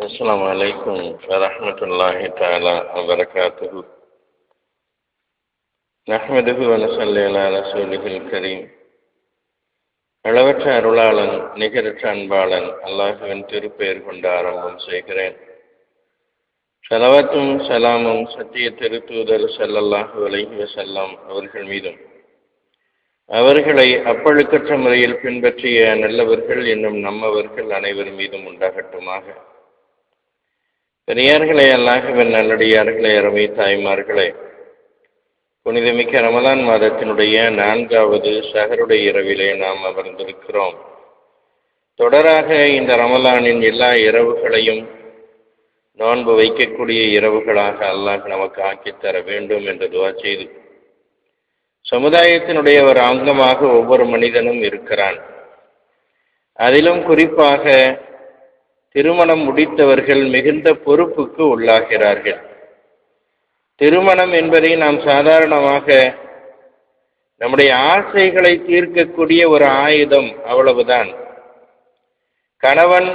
السلام عليكم ورحمة الله تعالى وبركاته نحمده ونصلي على رسوله الكريم அளவற்ற அருளாளன் நிகரற்ற அன்பாளன் அல்லாஹுவின் திருப்பெயர் கொண்டு ஆரம்பம் செய்கிறேன் சலவத்தும் சலாமும் சத்திய திருத்தூதர் ஸல்லல்லாஹு அலைஹி வஸல்லம் அவர்கள் மீதும் அவர்களை அப்பழுக்கற்ற முறையில் பின்பற்றிய நல்லவர்கள் என்னும் நம்மவர்கள் அனைவர் மீதும் உண்டாகட்டுமாக பெரியார்களே அல்லாஹுவின் நல்லடியார்களே அருமை தாய்மார்களே. புனிதமிக்க ரமலான் மாதத்தினுடைய நான்காவது சகருடைய இரவிலே நாம் அமர்ந்திருக்கிறோம். தொடராக இந்த ரமலானின் எல்லா இரவுகளையும் நோன்பு வைக்கக்கூடிய இரவுகளாக அல்லாஹ் நமக்கு ஆக்கித்தர வேண்டும் என்று துவா செய்து சமுதாயத்தினுடைய ஒரு அங்கமாக ஒவ்வொரு மனிதனும் இருக்கிறான். அதிலும் குறிப்பாக திருமணம் முடித்தவர்கள் மிகுந்த பொறுப்புக்கு உள்ளாகிறார்கள். திருமணம் என்பதை நாம் சாதாரணமாக நம்முடைய ஆசைகளை தீர்க்கக்கூடிய ஒரு ஆயுதம் அவ்வளவுதான். கணவன்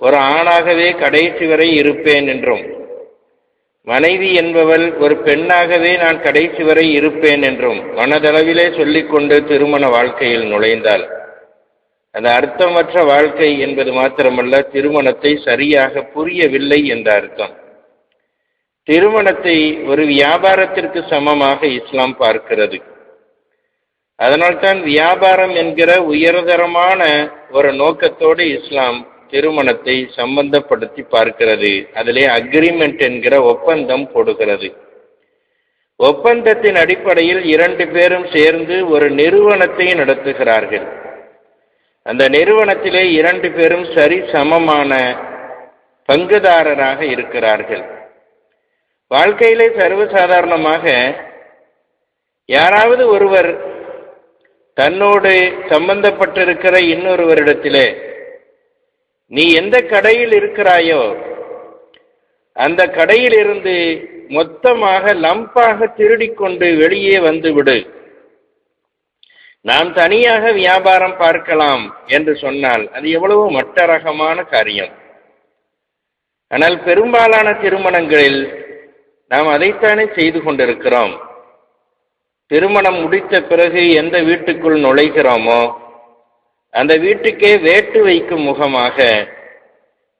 ஒரு ஆணாகவே கடைசி வரை இருப்பேன் என்றும் மனைவி என்பவள் ஒரு பெண்ணாகவே நான் கடைசி வரை இருப்பேன் என்றும் மனதளவிலே சொல்லிக்கொண்டு திருமண வாழ்க்கையில் நுழைந்தால் அந்த அர்த்தமற்ற வாழ்க்கை என்பது மாத்திரமல்ல திருமணத்தை சரியாக புரியவில்லை என்ற அர்த்தம். திருமணத்தை ஒரு வியாபாரத்திற்கு சமமாக இஸ்லாம் பார்க்கிறது. அதனால்தான் வியாபாரம் என்கிற உயர்தரமான ஒரு நோக்கத்தோடு இஸ்லாம் திருமணத்தை சம்பந்தப்படுத்தி பார்க்கிறது. அதிலே அக்ரிமெண்ட் என்கிற ஒப்பந்தம் போடுகிறது. ஒப்பந்தத்தின் அடிப்படையில் இரண்டு பேரும் சேர்ந்து ஒரு நிறுவனத்தை நடத்துகிறார்கள். அந்த நிறுவனத்திலே இரண்டு பேரும் சரி சமமான பங்குதாரராக இருக்கிறார்கள். வாழ்க்கையிலே சர்வசாதாரணமாக யாராவது ஒருவர் தன்னோடு சம்பந்தப்பட்டிருக்கிற இன்னொருவரிடத்திலே நீ எந்த கடையில் இருக்கிறாயோ அந்த கடையிலிருந்து மொத்தமாக லம்பாக திருடிக்கொண்டு வெளியே வந்துவிடு நாம் தனியாக வியாபாரம் பார்க்கலாம் என்று சொன்னால் அது எவ்வளவு மட்ட ரகமான காரியம். ஆனால் பெரும்பாலான திருமணங்களில் நாம் அதைத்தானே செய்து கொண்டிருக்கிறோம். திருமணம் முடித்த பிறகு எந்த வீட்டுக்குள் நுழைகிறோமோ அந்த வீட்டுக்கே வேட்டு வைக்கும் முகமாக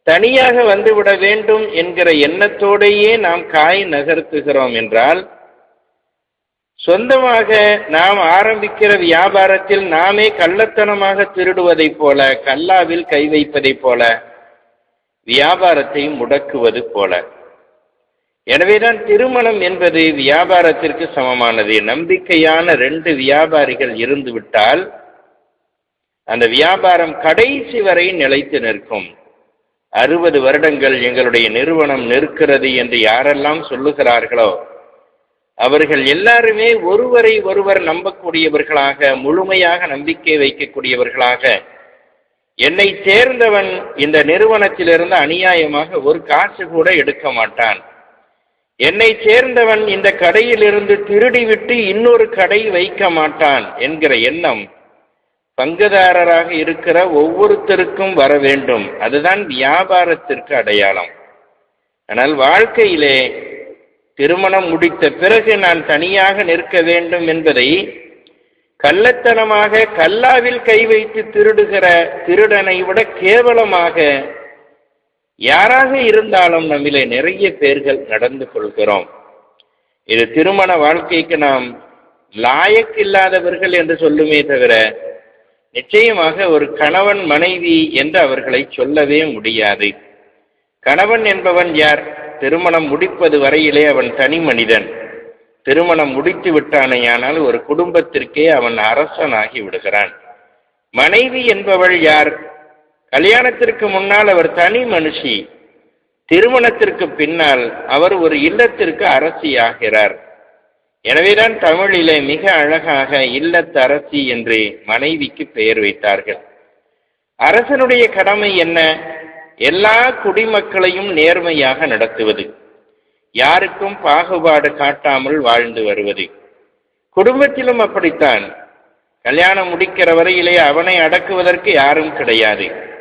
தனியாக வந்துவிட வேண்டும் என்கிற எண்ணத்தோடையே நாம் காய் நகர்த்துகிறோம் என்றால் சொந்தமாக நாம் ஆரம்பிக்கிற வியாபாரத்தில் நாமே கள்ளத்தனமாக திருடுவதைப் போல கல்லாவில் கை வைப்பதைப் போல வியாபாரத்தை முடக்குவது போல. எனவேதான் திருமணம் என்பது வியாபாரத்திற்கு சமமானது. நம்பிக்கையான ரெண்டு வியாபாரிகள் இருந்துவிட்டால் அந்த வியாபாரம் கடைசி வரை நிலைத்து நிற்கும். அறுபது வருடங்கள் எங்களுடைய நிறுவனம் நிற்கிறது என்று யாரெல்லாம் சொல்லுகிறார்களோ அவர்கள் எல்லாருமே ஒருவரை ஒருவர் நம்பக்கூடியவர்களாக முழுமையாக நம்பிக்கை வைக்கக்கூடியவர்களாக. என்னை சேர்ந்தவன் இந்த நிறுவனத்திலிருந்து அநியாயமாக ஒரு காசு கூட எடுக்க மாட்டான். என்னை சேர்ந்தவன் இந்த கடையிலிருந்து திருடிவிட்டு இன்னொரு கடை வைக்க மாட்டான் என்கிற எண்ணம் பங்குதாரராக இருக்கிற ஒவ்வொருத்தருக்கும் வர வேண்டும். அதுதான் வியாபாரத்திற்கு அடையாளம். ஆனால் வாழ்க்கையிலே திருமணம் முடித்த பிறகு நான் தனியாக நிற்க வேண்டும் என்பதை கள்ளத்தனமாக கல்லாவில் கை வைத்து திருடுகிற திருடனை விட கேவலமாக யாராக இருந்தாலும் நம்மிலே நிறைய பேர்கள் நடந்து கொள்கிறோம். இது திருமண வாழ்க்கைக்கு நாம் லாயக்கில்லாதவர்கள் என்று சொல்லுமே தவிர நிச்சயமாக ஒரு கணவன் மனைவி என்று அவர்களை சொல்லவே முடியாது. கணவன் என்பவன் யார்? திருமணம் முடிப்பது வரையிலே அவன் தனி மனிதன். திருமணம் முடித்து விட்டானேயானால் ஒரு குடும்பத்திற்கே அவன் அரசனாகி விடுகிறான். மனைவி என்பவள் யார்? கல்யாணத்திற்கு முன்னால் அவர் தனி மனுஷி. திருமணத்திற்கு பின்னால் அவர் ஒரு இல்லத்திற்கு அரசியாகிறார். எனவேதான் தமிழிலே மிக அழகாக இல்லத்தரசி என்று மனைவிக்கு பெயர் வைத்தார்கள். அரசனுடைய கடமை என்ன? எல்லா குடிமக்களையும் நேர்மையாக நடத்துவது. யாருக்கும் பாகுபாடு காட்டாமல் வாழ்ந்து வருவது. குடும்பத்திலும் அப்படித்தான். கல்யாணம் முடிக்கிற வரையிலே அவனை அடக்குவதற்கு யாரும் கிடையாது.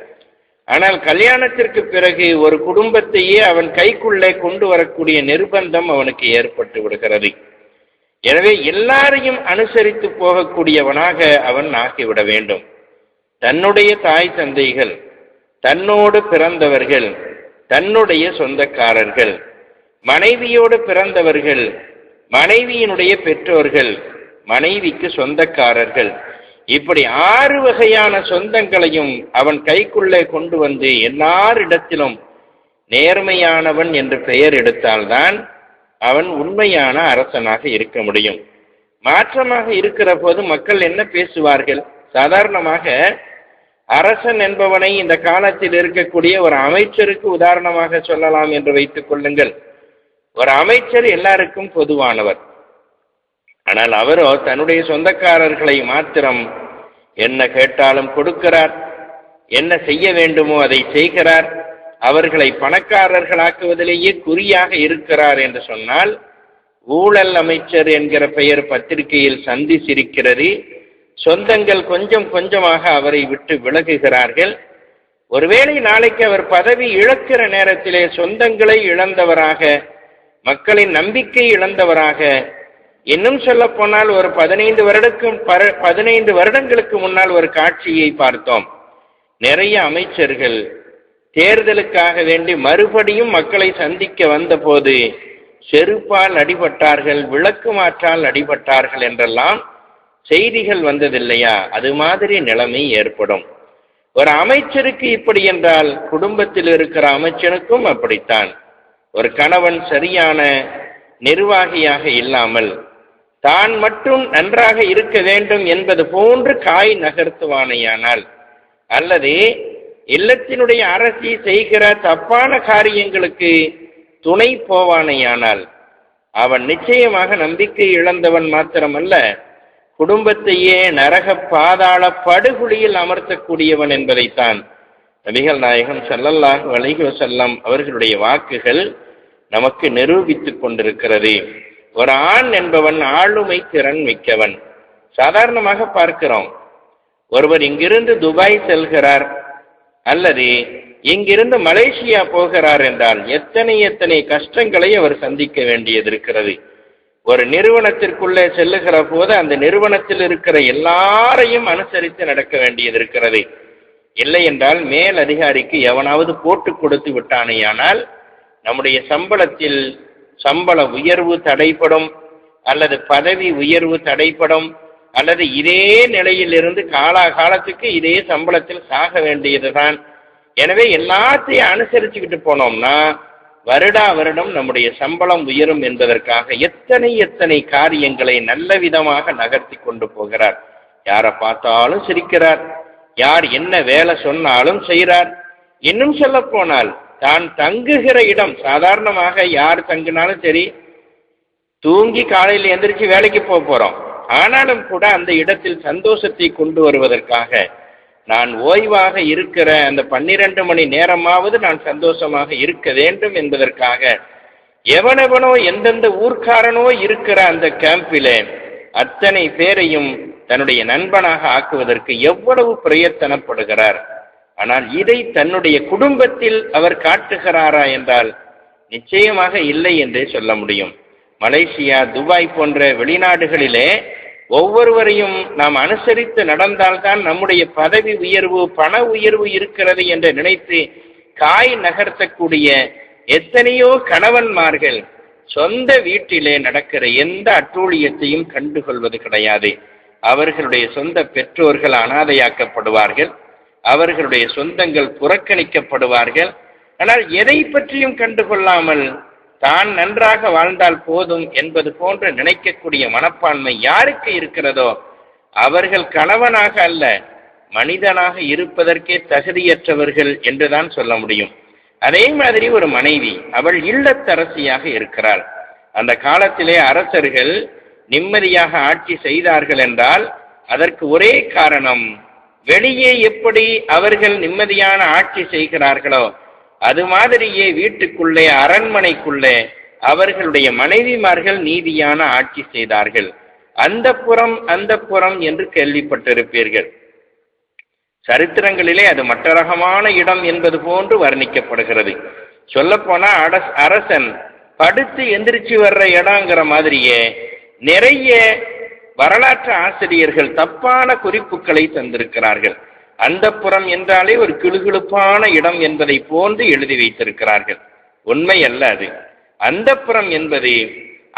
ஆனால் கல்யாணத்திற்கு பிறகு ஒரு குடும்பத்தையே அவன் கைக்குள்ளே கொண்டு வரக்கூடிய நிர்பந்தம் அவனுக்கு ஏற்பட்டு விடுகிறது. எனவே எல்லாரையும் அனுசரித்து போகக்கூடியவனாக அவன் ஆகிவிட வேண்டும். தன்னுடைய தாய் தந்தைகள் தன்னோடு பிறந்தவர்கள் தன்னுடைய சொந்தக்காரர்கள் மனைவியோடு பிறந்தவர்கள் மனைவியினுடைய பெற்றோர்கள் மனைவிக்கு சொந்தக்காரர்கள். இப்படி ஆறு வகையான சொந்தங்களையும் அவன் கைக்குள்ளே கொண்டு வந்து எல்லாரிடத்திலும் நேர்மையானவன் என்று பெயர் எடுத்தால்தான் அவன் உண்மையான அரசனாக இருக்க முடியும். மாற்றமாக இருக்கிற போது மக்கள் என்ன பேசுவார்கள்? சாதாரணமாக அரசன் என்பவனை இந்த காலத்தில் இருக்கக்கூடிய ஒரு அமைச்சருக்கு உதாரணமாக சொல்லலாம் என்று வைத்துக் கொள்ளுங்கள். ஒரு அமைச்சர் எல்லாருக்கும் பொதுவானவர். ஆனால் அவரோ தன்னுடைய சொந்தக்காரர்களை மாத்திரம் என்ன கேட்டாலும் கொடுக்கிறார். என்ன செய்ய வேண்டுமோ அதை செய்கிறார். அவர்களை பணக்காரர்களாக்குவதிலேயே குறியாக இருக்கிறார் என்று சொன்னால் ஊழல் அமைச்சர் என்கிற பெயர் பத்திரிகையில் சந்தி சிரிக்கிறது. சொந்தங்கள் கொஞ்சம் கொஞ்சமாக அவரை விட்டு விலகுகிறார்கள். ஒருவேளை நாளைக்கு அவர் பதவி இழக்கிற நேரத்திலே சொந்தங்களை இழந்தவராக மக்களின் நம்பிக்கை இழந்தவராக இன்னும் சொல்ல போனால் ஒரு பதினைந்து வருடக்கும் பதினைந்து வருடங்களுக்கு முன்னால் ஒரு காட்சியை பார்த்தோம். நிறைய அமைச்சர்கள் தேர்தலுக்காக வேண்டி மறுபடியும் மக்களை சந்திக்க வந்தபோது செருப்பால் அடிபட்டார்கள் விளக்கு மாற்றால் அடிபட்டார்கள் என்றெல்லாம் செய்திகள் வந்ததில்லையா? அது மாதிரி நிலைமை ஏற்படும். ஒரு அமைச்சருக்கு இப்படி என்றால் குடும்பத்தில் இருக்கிற அமைச்சனுக்கும் அப்படித்தான். ஒரு கணவன் சரியான நிர்வாகியாக இல்லாமல் தான் மட்டும் நன்றாக இருக்க வேண்டும் என்பது போன்று காய் நகர்த்துவானையானால் அல்லது இல்லத்தினுடைய அரசி செய்கிற தப்பான காரியங்களுக்கு துணை போவானையானால் அவன் நிச்சயமாக நம்பிக்கை இழந்தவன் மாத்திரமல்ல குடும்பத்தையே நரக பாதாள படுகுழியில் அமர்த்தக்கூடியவன் என்பதைத்தான் நபிகள் நாயகம் செல்லல்லாஹ் அலைஹி செல்லம் அவர்களுடைய வாக்குகள் நமக்கு நிரூபித்துக் கொண்டிருக்கிறது. ஒரு ஆண் என்பவன் ஆளுமை திறன் மிக்கவன். சாதாரணமாக பார்க்கிறோம். ஒருவர் இங்கிருந்து துபாய் செல்கிறார் அல்லது இங்கிருந்து மலேசியா போகிறார் என்றால் எத்தனை எத்தனை கஷ்டங்களை அவர் சந்திக்க வேண்டியது இருக்கிறது. ஒரு நிறுவனத்திற்குள்ளே செல்லுகிற போது அந்த நிறுவனத்தில் இருக்கிற எல்லாரையும் அனுசரித்து நடக்க வேண்டியது இருக்கிறது. இல்லை என்றால் மேல் அதிகாரிக்கு எவனாவது போட்டு கொடுத்து விட்டானேயானால் நம்முடைய சம்பளத்தில் சம்பள உயர்வு தடைப்படும் அல்லது பதவி உயர்வு தடைப்படும் அல்லது இதே நிலையிலிருந்து காலாகாலத்துக்கு இதே சம்பளத்தில் சாக வேண்டியதுதான். எனவே எல்லாத்தையும் அனுசரிச்சுக்கிட்டு போனோம்னா வருடா வருடம் நம்முடைய சம்பளம் உயரும் என்பதற்காக எத்தனை எத்தனை காரியங்களை நல்ல விதமாக நகர்த்தி கொண்டு போகிறார். யாரை பார்த்தாலும் சிரிக்கிறார். யார் என்ன வேலை சொன்னாலும் செய்கிறார். இன்னும் சொல்ல போனால் தான் தங்குகிற இடம் சாதாரணமாக யார் தங்குனாலும் சரி தூங்கி காலையில் எந்திரிச்சு வேலைக்கு போக போறோம். ஆனாலும் கூட அந்த இடத்தில் சந்தோஷத்தை கொண்டு வருவதற்காக நான் ஓய்வாக இருக்கிற அந்த பன்னிரண்டு மணி நேரமாவது நான் சந்தோஷமாக இருக்க வேண்டும் என்பதற்காக எவனெவனோ எந்தெந்த ஊர்க்காரனோ இருக்கிற அந்த கேம்பிலே அத்தனை பேரையும் தன்னுடைய நண்பனாக ஆக்குவதற்கு எவ்வளவு பிரயத்தனப்படுகிறார். ஆனால் இதை தன்னுடைய குடும்பத்தில் அவர் காட்டுகிறாரா என்றால் நிச்சயமாக இல்லை என்றே சொல்ல முடியும். மலேசியா துபாய் போன்ற வெளிநாடுகளிலே ஒவ்வொருவரையும் நாம் அனுசரித்து நடந்தால்தான் நம்முடைய பதவி உயர்வு பண உயர்வு இருக்கிறது என்று நினைத்து காய் நகர்த்தக்கூடிய எத்தனையோ கணவன்மார்கள் சொந்த வீட்டிலே நடக்கிற எந்த அட்டூழியத்தையும் கண்டுகொள்வது கிடையாது. அவர்களுடைய சொந்த பெற்றோர்கள் அனாதையாக்கப்படுவார்கள். அவர்களுடைய சொந்தங்கள் புறக்கணிக்கப்படுவார்கள். ஆனால் எதை பற்றியும் கண்டுகொள்ளாமல் தான் நன்றாக வாழ்ந்தால் போதும் என்பது போன்று நினைக்கக்கூடிய மனப்பான்மை யாருக்கு இருக்கிறதோ அவர்கள் கணவனாக அல்ல மனிதனாக இருப்பதற்கே தகுதியற்றவர்கள் என்றுதான் சொல்ல முடியும். அதே மாதிரி ஒரு மனைவி அவள் இல்லத்தரசியாக இருக்கிறாள். அந்த காலத்திலே அரசர்கள் நிம்மதியாக ஆட்சி செய்தார்கள் என்றால் அதற்கு ஒரே காரணம் வெளியே எப்படி அவர்கள் நிம்மதியான ஆட்சி செய்கிறார்களோ அது மாதிரியே வீட்டுக்குள்ளே அரண்மனைக்குள்ளே அவர்களுடைய மனைவிமார்கள் நீதியான ஆட்சி செய்தார்கள். அந்த புறம் அந்த புறம் என்று கேள்விப்பட்டிருப்பீர்கள். சரித்திரங்களிலே அது மற்ற ரகமான இடம் என்பது போன்று வர்ணிக்கப்படுகிறது. சொல்லப்போனா அட அரசன் படுத்து எந்திரிச்சு வர்ற இடங்கிற மாதிரியே நிறைய வரலாற்று ஆசிரியர்கள் தப்பான குறிப்புகளை தந்திருக்கிறார்கள். அந்தப்புறம் என்றாலே ஒரு கிளுகிழுப்பான இடம் என்பதை போன்று எழுதி வைத்திருக்கிறார்கள். உண்மை அல்ல அது. அந்தப்புறம் என்பது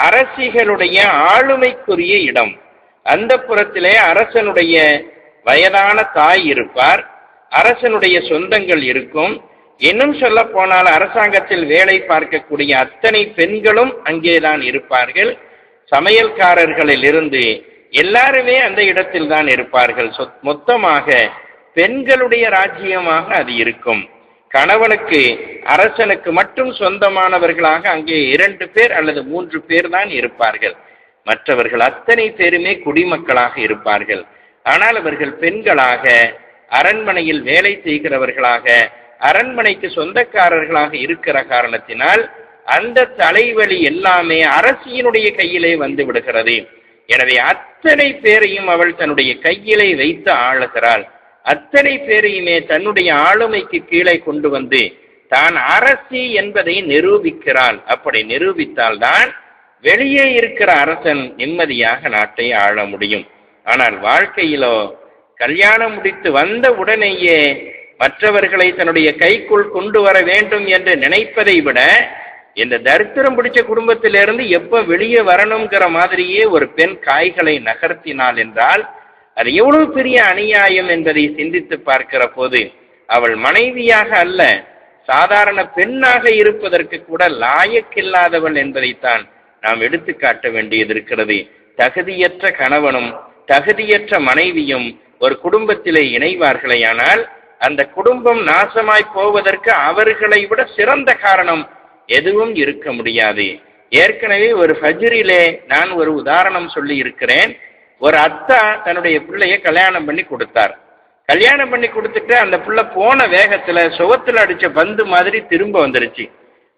அரசிகளுடைய ஆளுமைக்குரிய இடம். அந்தப்புறத்திலே அரசனுடைய வயதான தாய் இருப்பார். அரசனுடைய சொந்தங்கள் இருக்கும். இன்னும் சொல்ல போனால் அரசாங்கத்தில் வேலை பார்க்கக்கூடிய அத்தனை பெண்களும் அங்கேதான் இருப்பார்கள். சமையல்காரர்களில் இருந்து எல்லாருமே அந்த இடத்தில் தான் இருப்பார்கள். சொத்- மொத்தமாக பெண்களுடைய ராஜ்யமாக அது இருக்கும். கணவனுக்கு அரசனுக்கு மட்டும் சொந்தமானவர்களாக அங்கே இரண்டு பேர் அல்லது மூன்று பேர் தான் இருப்பார்கள். மற்றவர்கள் அத்தனை பேருமே குடிமக்களாக இருப்பார்கள். ஆனால் அவர்கள் பெண்களாக அரண்மனையில் வேலை செய்கிறவர்களாக அரண்மனைக்கு சொந்தக்காரர்களாக இருக்கிற காரணத்தினால் அந்த தலைவலி எல்லாமே அரசியினுடைய கையிலே வந்து விடுகிறது. எனவே அத்தனை பேரையும் அவள் தன்னுடைய கையிலே வைத்து ஆளுகிறாள். அத்தனை பேரையுமே தன்னுடைய ஆளுமைக்கு கீழே கொண்டு வந்து தான் அரசி என்பதை நிரூபிக்கிறாள். அப்படி நிரூபித்தால்தான் வெளியே இருக்கிற அரசன் நிம்மதியாக நாட்டை ஆள முடியும். ஆனால் வாழ்க்கையிலோ கல்யாணம் முடித்து வந்த உடனேயே மற்றவர்களை தன்னுடைய கைக்குள் கொண்டு வர வேண்டும் என்று நினைப்பதை விட இந்த தரித்திரம் பிடிச்ச குடும்பத்திலிருந்து எப்ப வெளியே வரணுங்கிற மாதிரியே ஒரு பெண் காய்களை நகர்த்தினாள் என்றால் அது எவ்வளவு பெரிய அநியாயம் என்பதை சிந்தித்து பார்க்கிற போது அவள் மனைவியாக அல்ல சாதாரண பெண்ணாக இருப்பதற்கு கூட லாயக்கில்லாதவள் என்பதைத்தான் நாம் எடுத்து காட்ட வேண்டியது இருக்கிறது. தகுதியற்ற கணவனும் தகுதியற்ற மனைவியும் ஒரு குடும்பத்திலே இணைவார்களேயானால் அந்த குடும்பம் நாசமாய் போவதற்கு அவர்களை விட சிறந்த காரணம் எதுவும் இருக்க முடியாது. ஏற்கனவே ஒரு ஃபஜ்ரிலே நான் ஒரு உதாரணம் சொல்லி இருக்கிறேன் ஒரு அத்தா தன்னுடைய பிள்ளைய கல்யாணம் பண்ணி கொடுத்தார். கல்யாணம் பண்ணி கொடுத்துட்டு அந்த பிள்ளை போன வேகத்துல சுகத்துல அடிச்ச பந்து மாதிரி திரும்ப வந்துருச்சு.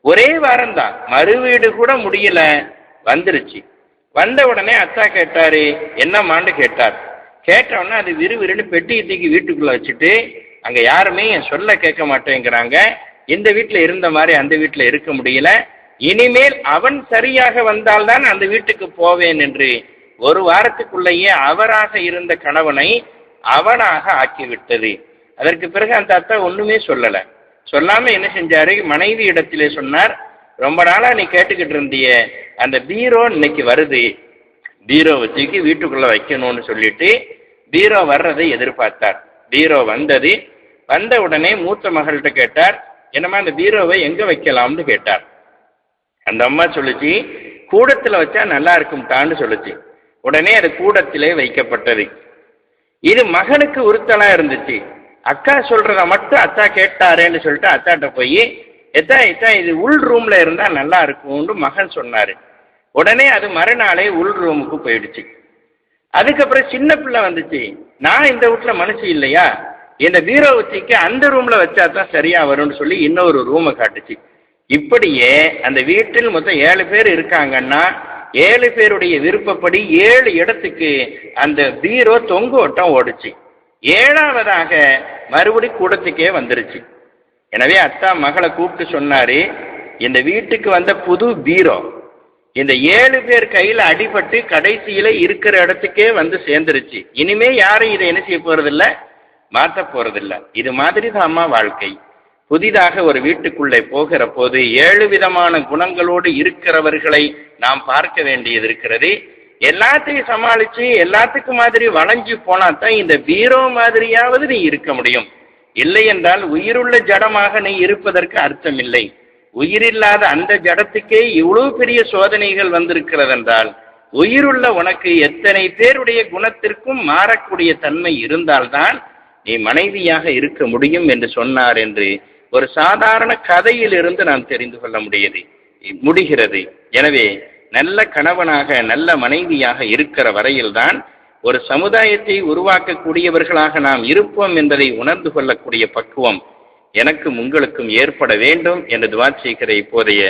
ஒரே வாரம் தான் மறுவீடு கூட முடியல. வந்துருச்சு. வந்த உடனே அத்தா கேட்டாரு என்னம்மான்னு கேட்டார். கேட்ட அது விறுவிறுன்னு பெட்டியை தூக்கி வீட்டுக்குள்ள வச்சுட்டு அங்க யாருமே என் சொல்ல கேட்க மாட்டேங்கிறாங்க. இந்த வீட்டுல இருந்த மாதிரி அந்த வீட்டுல இருக்க முடியல. இனிமேல் அவன் சரியாக வந்தால்தான் அந்த வீட்டுக்கு போவேன் என்று ஒரு வாரத்துக்குள்ளேயே அவராக இருந்த கணவனை அவனாக ஆக்கிவிட்டது. அதற்கு பிறகு அந்த அத்தா ஒண்ணுமே சொல்லல. சொல்லாம என்ன செஞ்சாரு? மனைவி இடத்திலே சொன்னார் ரொம்ப நாளா நீ கேட்டுக்கிட்டு இருந்திய அந்த பீரோ இன்னைக்கு வருது. பீரோவை தூக்கி வீட்டுக்குள்ள வைக்கணும்னு சொல்லிட்டு பீரோ வர்றதை எதிர்பார்த்தார். பீரோ வந்தது. வந்த உடனே மூத்த மகள்கிட்ட கேட்டார் என்னம்மா அந்த பீரோவை எங்க வைக்கலாம்னு கேட்டார். அந்த அம்மா சொல்லிச்சு கூடத்துல வச்சா நல்லா இருக்கும் தான்னு சொல்லுச்சு. உடனே அது கூடத்திலே வைக்கப்பட்டது. இது மகனுக்கு உறுத்தலா இருந்துச்சு. அக்கா சொல்றத மட்டும் அத்தா கேட்டாரேன்னு சொல்லிட்டு அத்தாட்ட போய் எத்தா எத்தா இது உள் ரூம்ல இருந்தா நல்லா இருக்கும்னு மகன் சொன்னாரு. உடனே அது மறுநாளே உள் ரூமுக்கு போயிடுச்சு. அதுக்கப்புறம் சின்ன பிள்ளை வந்துச்சு. நான் இந்த வீட்டுல மனுஷி இல்லையா? இந்த பீரோ உச்சிக்கு அந்த ரூம்ல வச்சா தான் சரியா வரும்னு சொல்லி இன்னொரு ரூமை காட்டுச்சு. இப்படியே அந்த வீட்டில் மொத்தம் ஏழு பேர் இருக்காங்கன்னா ஏழு பேருடைய விருப்பப்படி ஏழு இடத்துக்கு அந்த பீரோ தொங்கோட்டம் ஓடுச்சு. ஏழாவதாக மறுபடி கூடத்துக்கே வந்துருச்சு. எனவே அத்தா மகளை கூப்பிட்டு சொன்னாரு இந்த வீட்டுக்கு வந்த புது பீரோ இந்த ஏழு பேர் கையில அடிபட்டு கடைசியில இருக்கிற இடத்துக்கே வந்து சேர்ந்துருச்சு. இனிமே யாரும் இதை என்ன செய்ய போறதில்ல? மாற்ற போறதில்ல. இது மாதிரி தான் அம்மா வாழ்க்கை. புதிதாக ஒரு வீட்டுக்குள்ளே போகிற போது ஏழு விதமான குணங்களோடு இருக்கிறவர்களை நாம் பார்க்க வேண்டியது இருக்கிறது. எல்லாத்தையும் சமாளிச்சு எல்லாத்துக்கும் மாதிரி வளைஞ்சு போனா தான் இந்த பீரோ மாதிரியாவது நீ இருக்க முடியும். இல்லை என்றால் உயிருள்ள ஜடமாக நீ இருப்பதற்கு அர்த்தம் இல்லை உயிரில்லாத அந்த ஜடத்துக்கே இவ்வளவு பெரிய சோதனைகள் வந்திருக்கிறது என்றால் உயிருள்ள உனக்கு எத்தனை பேருடைய குணத்திற்கும் மாறக்கூடிய தன்மை இருந்தால்தான் நீ மனைவியாக இருக்க முடியும் என்று சொன்னார் என்று ஒரு சாதாரண கதையிலிருந்து நாம் தெரிந்து கொள்ள முடியுது. முடிகிறது. எனவே நல்ல கணவனாக நல்ல மனைவியாக இருக்கிற வரையில்தான் ஒரு சமுதாயத்தை உருவாக்கக்கூடியவர்களாக நாம் இருப்போம் என்பதை உணர்ந்து கொள்ளக்கூடிய பக்குவம் எனக்கும் உங்களுக்கும் ஏற்பட வேண்டும் என்று துவா செய்கிற இப்போதைய